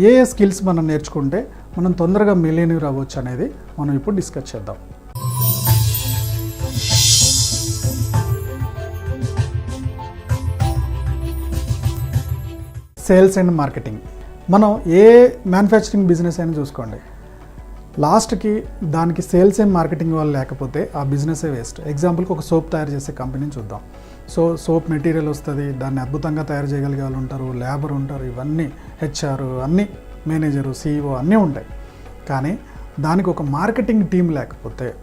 ఏ ఏ skills మనం నేర్చుకుంటే మనం తొందరగా మిలేనియర్ అవ్వచ్చు అనేది మనం ఇప్పుడు డిస్కస్ చేద్దాం. Sales and marketing. మనం ఏ మ్యానుఫ్యాక్చరింగ్ బిజినెస్ అయినా చూసుకోండి. లాస్ట్కి దానికి సేల్స్ అండ్ మార్కెటింగ్ వాళ్ళు లేకపోతే ఆ బిజినెసే వేస్ట్. ఎగ్జాంపుల్కి ఒక సోప్ తయారు చేసే కంపెనీని చూద్దాం. సో సోప్ మెటీరియల్ వస్తుంది దాన్ని అద్భుతంగా తయారు చేయగలిగే వాళ్ళు ఉంటారు లేబర్ ఉంటారు ఇవన్నీ హెచ్ఆర్ అన్నీ మేనేజరు సీఈఓ అన్నీ ఉంటాయి. కానీ దానికి ఒక మార్కెటింగ్ టీం లేకపోతే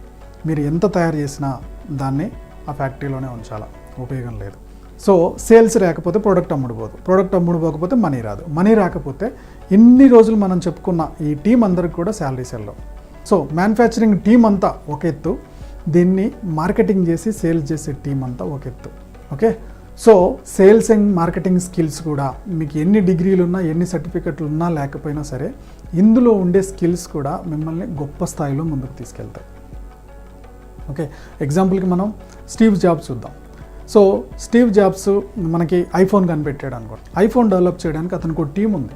మీరు ఎంత తయారు చేసినా దాన్ని ఆ ఫ్యాక్టరీలోనే ఉంచాలా? ఉపయోగం లేదు. సో సేల్స్ రాకపోతే ప్రోడక్ట్ అమ్ముడుపోదు. ప్రోడక్ట్ అమ్ముడుపోకపోతే మనీ రాదు. మనీ రాకపోతే ఇన్ని రోజులు మనం చెప్పుకున్న ఈ టీం అందరికి కూడా శాలరీస్ వెళ్ళవు సో మ్యానుఫ్యాక్చరింగ్ టీం అంతా ఒక ఎత్తు దీన్ని మార్కెటింగ్ చేసి సేల్స్ చేసే టీం అంతా ఒక ఎత్తు. Okay so sales and marketing skills కూడా మీకు ఎన్ని డిగ్రీలు ఉన్నా ఎన్ని సర్టిఫికెట్లు ఉన్నా లేకపోయినా సరే ఇందులో ఉండే స్కిల్స్ కూడా మిమ్మల్ని గొప్ప స్థాయిలో ముందుకు తీసుకెళ్తాయి. ఓకే ఎగ్జాంపుల్కి మనం స్టీవ్ జాబ్ చూద్దాం. సో స్టీవ్ జాబ్స్ మనకి ఐఫోన్ కనిపెట్టాడు అనుకో ఐఫోన్ డెవలప్ చేయడానికి అతనికి ఒక టీం ఉంది.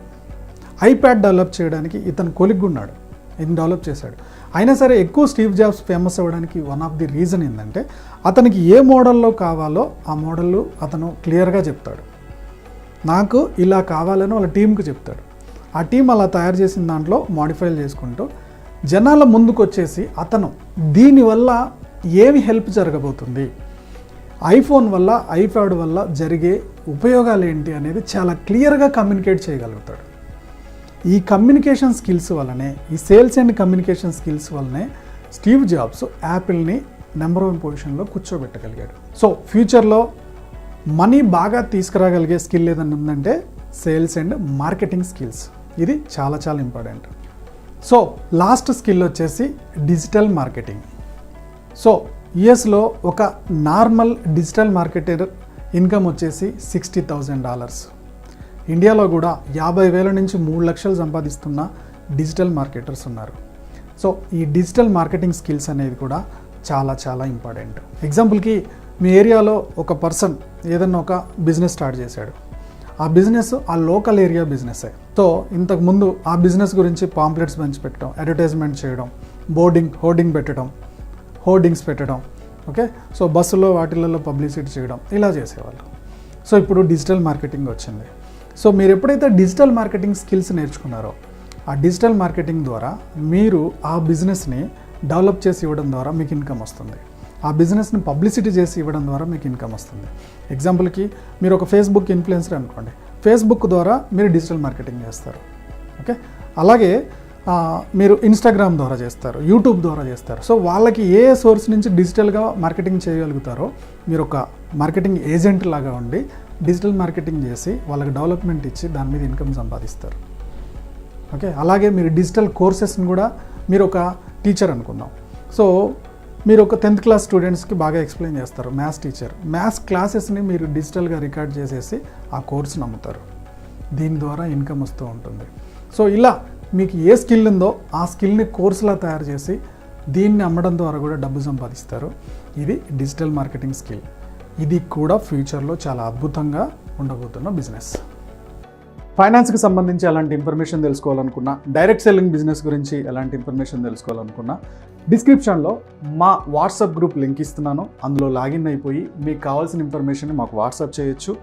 ఐప్యాడ్ డెవలప్ చేయడానికి ఇతను కొలిగ్గున్నాడు. ఇది డెవలప్ చేశాడు. అయినా సరే ఎక్కువ స్టీవ్ జాబ్స్ ఫేమస్ అవ్వడానికి వన్ ఆఫ్ ది రీజన్ ఏంటంటే అతనికి ఏ మోడల్లో కావాలో ఆ మోడల్ అతను క్లియర్గా చెప్తాడు. నాకు ఇలా కావాలని వాళ్ళ టీంకి చెప్తాడు. ఆ టీం అలా తయారు చేసిన దాంట్లో మాడిఫైలు చేసుకుంటూ జనాల ముందుకు వచ్చేసి అతను దీనివల్ల ఏమి హెల్ప్ జరగబోతుంది? ఐఫోన్ వల్ల ఐప్యాడ్ వల్ల జరిగే ఉపయోగాలు ఏంటి అనేది చాలా క్లియర్గా కమ్యూనికేట్ చేయగలుగుతాడు. ఈ కమ్యూనికేషన్ స్కిల్స్ వల్లనే ఈ సేల్స్ అండ్ కమ్యూనికేషన్ స్కిల్స్ వల్లనే స్టీవ్ జాబ్స్ యాపిల్ని నెంబర్ వన్ పొజిషన్లో కూర్చోబెట్టగలిగాడు. సో ఫ్యూచర్లో మనీ బాగా తీసుకురాగలిగే స్కిల్ ఏదైనా ఉందంటే సేల్స్ అండ్ మార్కెటింగ్ స్కిల్స్. ఇది చాలా చాలా ఇంపార్టెంట్. సో లాస్ట్ స్కిల్ వచ్చేసి డిజిటల్ మార్కెటింగ్. సో యుఎస్లో ఒక నార్మల్ డిజిటల్ మార్కెటర్ ఇన్కమ్ వచ్చేసి సిక్స్టీ థౌజండ్ డాలర్స్. ఇండియాలో కూడా యాభై వేల నుంచి మూడు లక్షలు సంపాదిస్తున్న డిజిటల్ మార్కెటర్స్ ఉన్నారు. సో ఈ డిజిటల్ మార్కెటింగ్ స్కిల్స్ అనేది కూడా చాలా చాలా ఇంపార్టెంట్. ఎగ్జాంపుల్కి మీ ఏరియాలో ఒక పర్సన్ ఏదన్నా ఒక బిజినెస్ స్టార్ట్ చేశాడు. ఆ బిజినెస్ ఆ లోకల్ ఏరియా బిజినెసే. సో ఇంతకు ముందు ఆ బిజినెస్ గురించి పాంప్లెట్స్ పంచిపెట్టడం అడ్వర్టైజ్మెంట్ చేయడం బోర్డింగ్ హోర్డింగ్ పెట్టడం హోర్డింగ్స్ పెట్టడం ఓకే? సో బస్సులో వాటిలలో పబ్లిసిటీ చేయడం ఇలా చేసేవాళ్ళు. సో ఇప్పుడు డిజిటల్ మార్కెటింగ్ వచ్చింది. సో మీరు ఎప్పుడైతే డిజిటల్ మార్కెటింగ్ స్కిల్స్ నేర్చుకున్నారో ఆ డిజిటల్ మార్కెటింగ్ ద్వారా మీరు ఆ బిజినెస్ని డెవలప్ చేసి ఇవ్వడం ద్వారా మీకు ఇన్కమ్ వస్తుంది. ఆ బిజినెస్ని పబ్లిసిటీ చేసి ఇవ్వడం ద్వారా మీకు ఇన్కమ్ వస్తుంది. ఎగ్జాంపుల్కి మీరు ఒక ఫేస్బుక్ ఇన్ఫ్లుయెన్సర్ అనుకోండి. ఫేస్బుక్ ద్వారా మీరు డిజిటల్ మార్కెటింగ్ చేస్తారు. ఓకే? అలాగే మీరు ఇన్స్టాగ్రామ్ ద్వారా చేస్తారు యూట్యూబ్ ద్వారా చేస్తారు. సో వాళ్ళకి ఏ సోర్స్ నుంచి డిజిటల్గా మార్కెటింగ్ చేయగలుగుతారో మీరు ఒక మార్కెటింగ్ ఏజెంట్ లాగా ఉండి డిజిటల్ మార్కెటింగ్ చేసి వాళ్ళకి డెవలప్మెంట్ ఇచ్చి దాని మీద ఇన్కమ్ సంపాదిస్తారు. ఓకే అలాగే మీరు డిజిటల్ కోర్సెస్ని కూడా మీరు ఒక టీచర్ అనుకుందాం. సో మీరు ఒక టెన్త్ క్లాస్ స్టూడెంట్స్కి బాగా ఎక్స్ప్లెయిన్ చేస్తారు మ్యాథ్స్ టీచర్ మ్యాథ్స్ క్లాసెస్ని మీరు డిజిటల్గా రికార్డ్ చేసేసి ఆ కోర్సుని అమ్ముతారు దీని ద్వారా ఇన్కమ్ వస్తూ ఉంటుంది. సో ఇలా మీకు ఏ స్కిల్ ఉందో ఆ స్కిల్ని కోర్సులా తయారు చేసి దీన్ని అమ్మడం ద్వారా కూడా డబ్బు సంపాదిస్తారు. ఇది డిజిటల్ మార్కెటింగ్ స్కిల్. ఇది కూడా ఫ్యూచర్లో చాలా అద్భుతంగా ఉండబోతున్న బిజినెస్. ఫైనాన్స్కి సంబంధించి ఎలాంటి ఇన్ఫర్మేషన్ తెలుసుకోవాలనుకున్నా డైరెక్ట్ సెల్లింగ్ బిజినెస్ గురించి ఎలాంటి ఇన్ఫర్మేషన్ తెలుసుకోవాలనుకున్నా డిస్క్రిప్షన్లో మా వాట్సాప్ గ్రూప్ లింక్ ఇస్తున్నాను. అందులో లాగిన్ అయిపోయి మీకు కావాల్సిన ఇన్ఫర్మేషన్ మాకు వాట్సాప్ చేయొచ్చు.